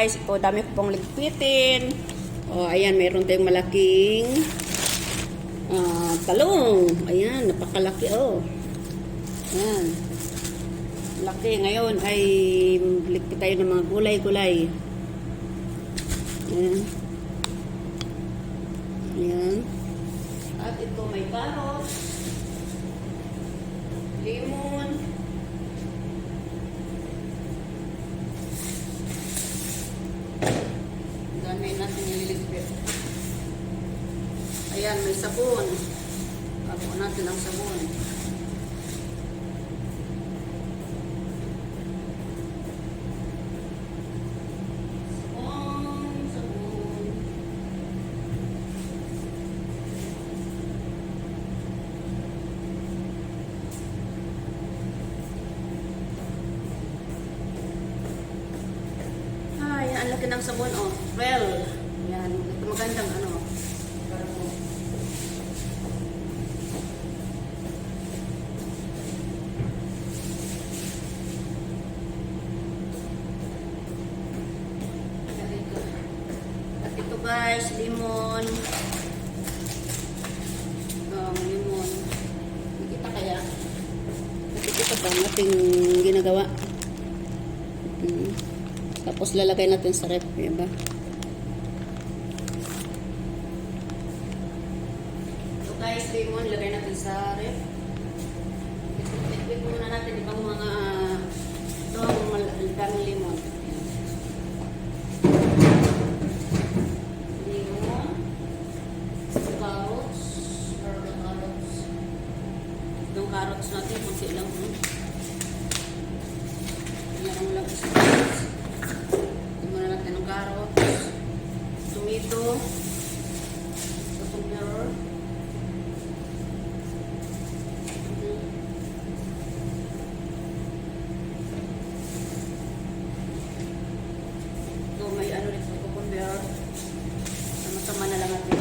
guys. Ito, dami ko pong ligpitin. O, ayan, meron tayong malaking ah, talong. Ayan, napakalaki oh. Ayan. Laki. Ngayon ay ligpit tayo ng mga gulay-gulay. Ayan. Ayan. At ito may carrots, lemon, Ayan, may sabon. Bago natin ang sabon. Ang laki ng sabon, oh. Well, yan. Magandang ano. Para po. At ito. At ito guys, limon. Um, limon. Nakita kaya? Nakikita ba ang ating ginagawa? Mm. Tapos lalagay natin sa ref, diba? So guys, lemon, lagay natin sa ref. Tiktik muna natin ibang mga ito ang mal- daming lemon. Lemon, carrots, purple carrots. Itong carrots natin, kunti lang. Hmm? Yan ang lagay sa carrots. Tingnan muna natin ang carrots, tomato, cucumber, Mhm. Ito may ano rin sa cucumber. Sama-sama na lang natin.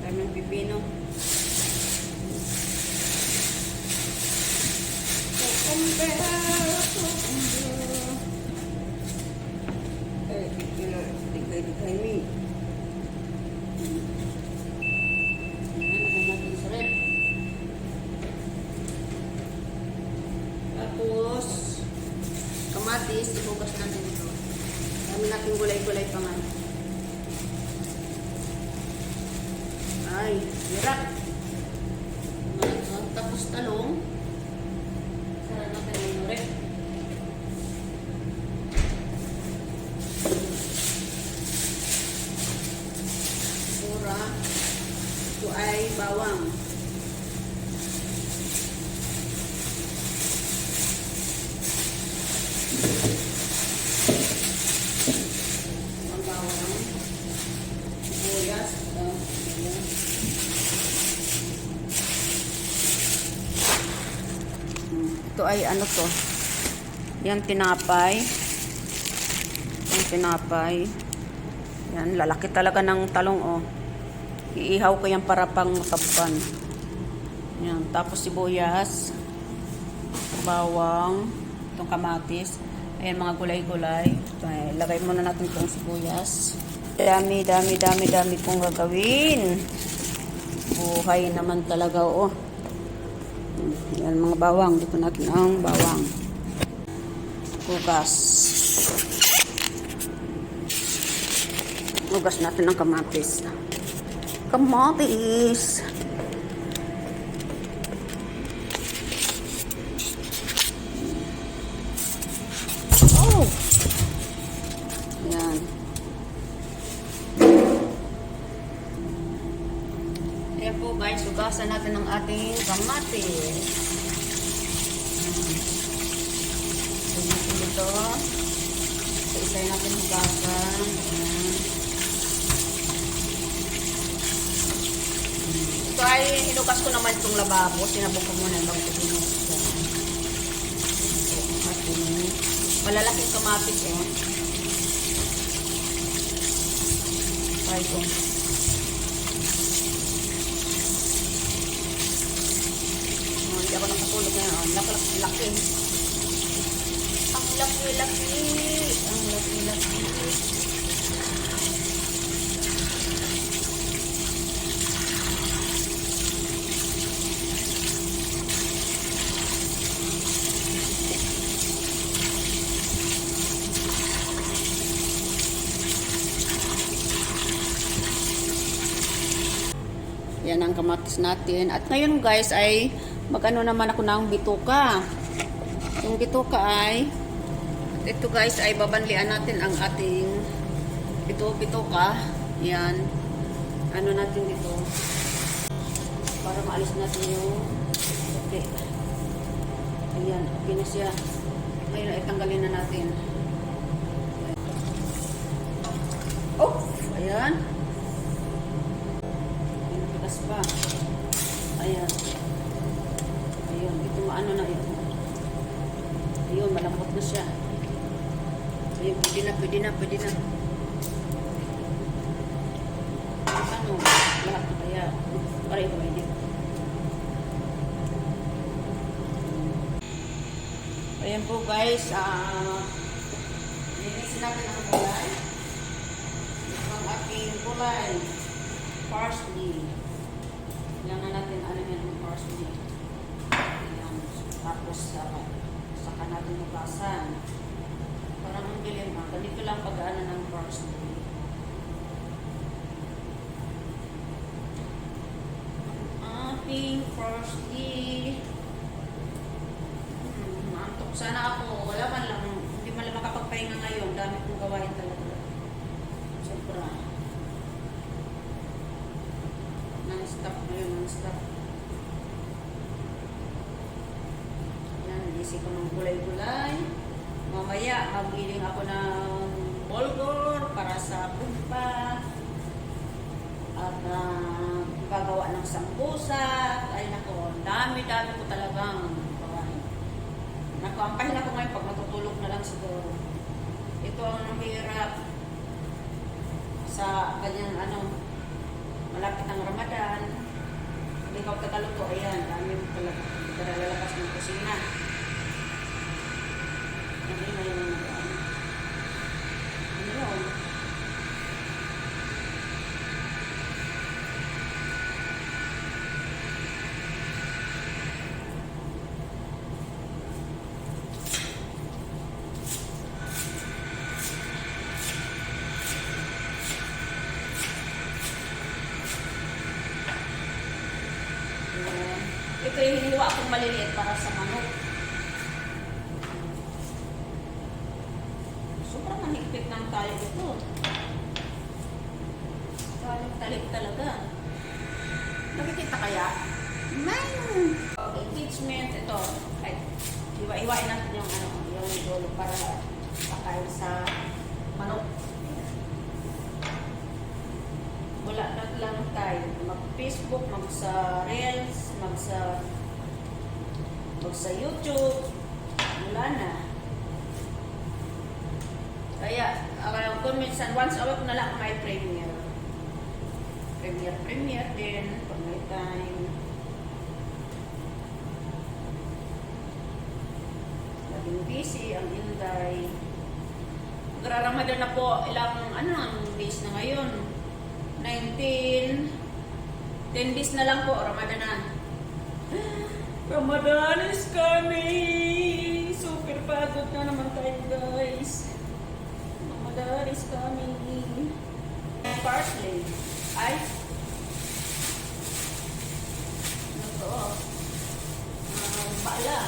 Dami ng pipino. Cucumber, cucumber. Eh, pipino. Tigay-tigay mi. Ayan, lagyan natin sa rep. Tapos, kamatis, ibugas natin ito. Dami natin gulay-gulay pa nga. Ay, hirap. Tapos talong. Sarap natin yung rep. Pura. Ito ay bawang. Ito ay ano to? Yan tinapay. Yung tinapay. Yan, lalaki talaga ng talong oh. Iihaw ko yan para pang kappan. Yan, tapos sibuyas, bawang, itong kamatis. Ayan, mga gulay-gulay. Ay, lagay muna natin itong sibuyas. Dami, dami, dami, dami kong gagawin. Buhay naman talaga, oh. Yan, mga bawang. Dito natin ang bawang. Kugas. Hugas natin ng kamatis. Kamatis! Oh! Yan. Ayan po guys, hugasan natin ang ating kamatis. Ayan dito. Isa-isay natin hugasan. Ayan. Ay hinugas ko naman itong lababo. Sinabog ko muna bago ko binuhos ko. Malalaking kamatis eh. Try ko. Oh, hindi ako nakatulog ngayon. Laki, laki. Ang laki-laki. Ang laki-laki. Ang kamatis natin. At ngayon guys ay magano naman ako ng bituka. Yung bituka ay ito guys ay babanlian natin ang ating ito bituka. Yan. Ano natin dito. Para maalis natin yung okay. Ayan, siya. Ngayon ay tanggalin na natin. Oh, ayan. Pa. Ayan. Ayun, ito maano na ito. Ayun, malambot na siya. Ayun, pwede na, pwede na, pwede na. Ano, lahat na kaya. Para ito pwede. Ayan po guys, ah, linisin natin ang gulay. Ito ang aking gulay. Parsley. Kailangan natin ano yan ang parsley. Ayan. Tapos uh, saka natin hugasan. Parang ang dilim ha. Ganito lang pag-ano ng parsley. Ating parsley. Hmm, antok sana ako. Wala man lang. Hindi man lang makapagpahinga ngayon. Dami kong gawain talaga. Sobra. Ngayon, non-stop. Yan, isip ko ng gulay-gulay. Mamaya, magiling ako ng bulgur para sa pumpa. At uh, gagawa ng sambusa. Ay nako, dami-dami ko talagang gawain. Naku, ang pahinga ko ngayon pag matutulog na lang siguro. Ito ang hirap sa kanyang ano, malapit ang Ramadan. Hindi ka kakaluto, ayan, dami mo talaga. Lalabas ng kusina. Na yun ang ano. Ano yun? Ayan. Ito yung hiniwa akong maliliit para sa manok. Sobrang mahigpit ng tayo ito. Talik talaga. Nakikita kaya? Man! Impeachment. Ito. Ay, iwa-iwain natin yung ano, yung dulo para pakain sa manok. Wala na lang tayo. Mag-Facebook, mag sa Reels, sa YouTube. Wala na. Kaya, uh, kung minsan, once a week na lang may premiere. Premiere, premiere din, pag may time. Laging busy ang Inday. Magraramadan na po ilang, ano, ang days na ngayon. 19, 10 days na lang po, Ramadan na. Ramadan is coming! Super pagod na naman tayo guys. Ramadan is coming. Parsley. Ay. Ano to? Ah, bala.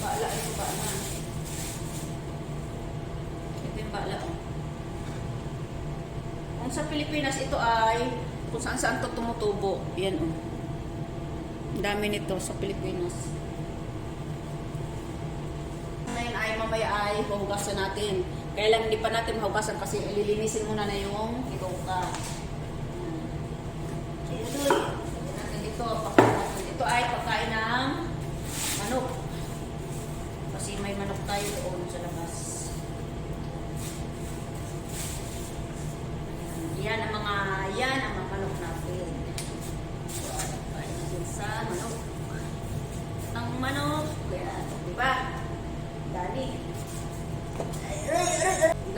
Bala ito bala. Ito yung bala oh. Kung sa Pilipinas, ito ay kung saan saan to tumutubo. Yan o. Oh. Dami nito sa Pilipinas. Ngayon ay mamaya ay huhugasan natin. Kaya lang hindi pa natin mahugasan kasi ililinisin muna na yung ituka.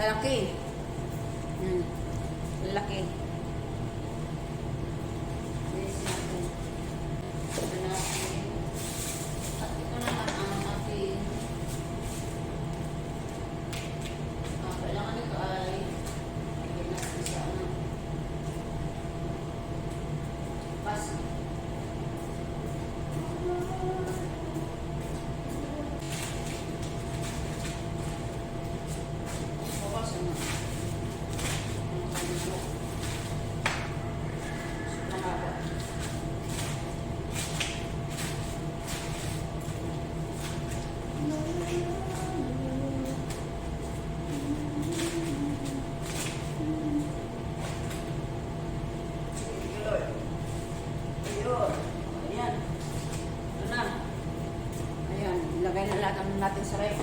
Lalaki. Hmm. Lalaki. Sarap.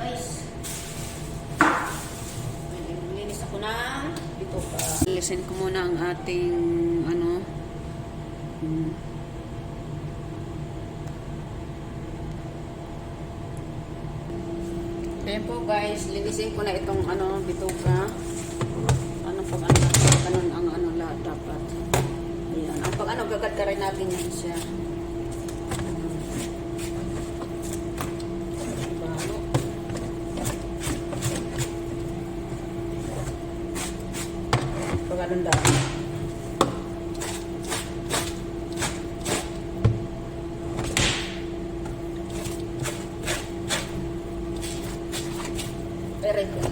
Guys. Linis ako ng ito pa. Listen ko muna ang ating ano. Hmm. Ayan po guys, linisin ko na itong ano, bituka. Ano pag ano, ganun ang ano lahat dapat. Pag ano, gagad ka rin natin yan siya. Pag anong. Very good.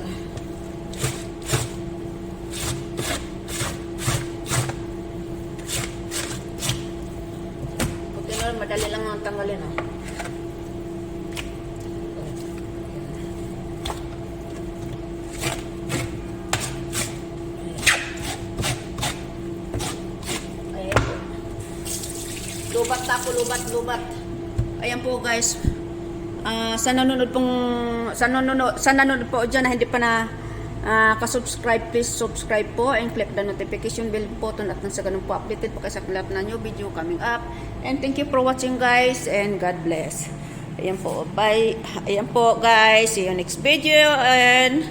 Lubat tapo, lubat, lubat. Ayan po guys. Ah, sa nanonood pong sa nanonood sa nanonood po diyan na hindi pa na ah, ka-subscribe please subscribe po and click the notification bell button at nang sa ganun po updated po kayo sa lahat na new video coming up and thank you for watching guys and God bless ayan po bye ayan po guys see you next video and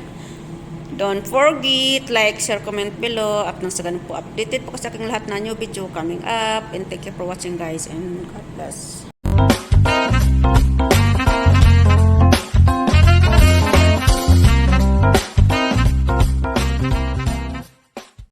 don't forget like share comment below. At nang sa ganun po updated po kayo sa aking lahat na new video coming up. And thank you for watching guys. And God bless